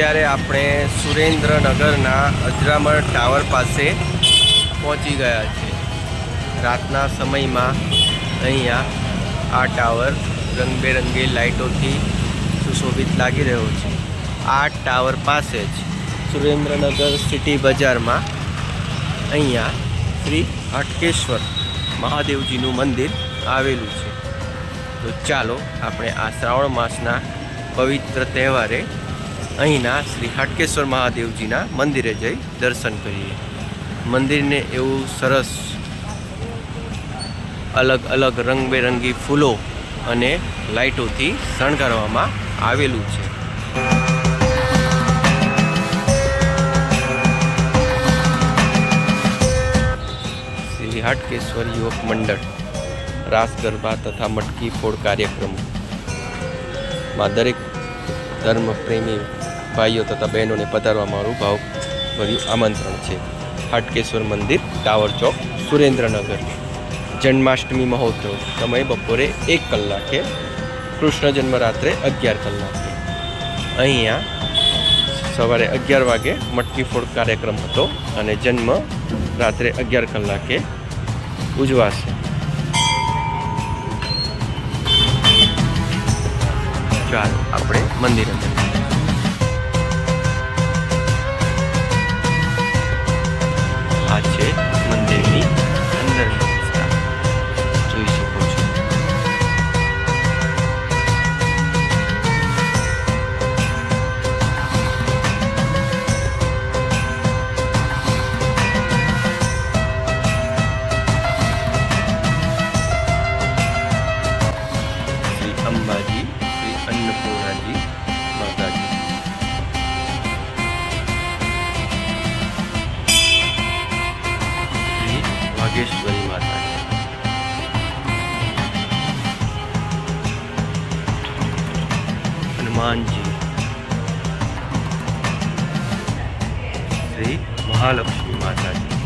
અત્યારે આપણે સુરેન્દ્રનગરના અજરામર ટાવર પાસે પહોંચી ગયા છીએ. રાતના સમયમાં અહીંયા આ ટાવર રંગબેરંગી લાઇટોથી સુશોભિત લાગી રહ્યો છે. આ ટાવર પાસે જ સુરેન્દ્રનગર સિટી બજારમાં અહીંયા શ્રી હાટકેશ્વર મહાદેવજીનું મંદિર આવેલું છે. તો ચાલો, આપણે આ શ્રાવણ માસના પવિત્ર તહેવારે અહીંના શ્રી હાટકેશ્વર મહાદેવજીના મંદિરે જઈ દર્શન કરીએ. મંદિરને એવું સરસ અલગ અલગ રંગબેરંગી ફૂલો અને લાઇટોથી શણગારવામાં આવેલું છે. શ્રી હાટકેશ્વર યુવક મંડળ, રાસ ગરબા તથા મટકી ફોડ કાર્યક્રમો. માં દરેક ધર્મ પ્રેમી ભાઈઓ તથા બહેનોને પધારવા મારું ભાવભર્યું આમંત્રણ છે. હાટકેશ્વર મંદિર, ટાવર ચોક, સુરેન્દ્રનગર. જન્માષ્ટમી મહોત્સવ સમય બપોરે એક કલાકે, કૃષ્ણ જન્મ રાત્રે અગિયાર કલાકે. અહીંયા સવારે અગિયાર વાગે મટકી ફોડ કાર્યક્રમ હતો અને જન્મ રાત્રે અગિયાર કલાકે ઉજવાશે. ચાલો, આપણે મંદિરે જઈએ. હનુમાનજી શ્રી મહાલક્ષ્મી માતાજી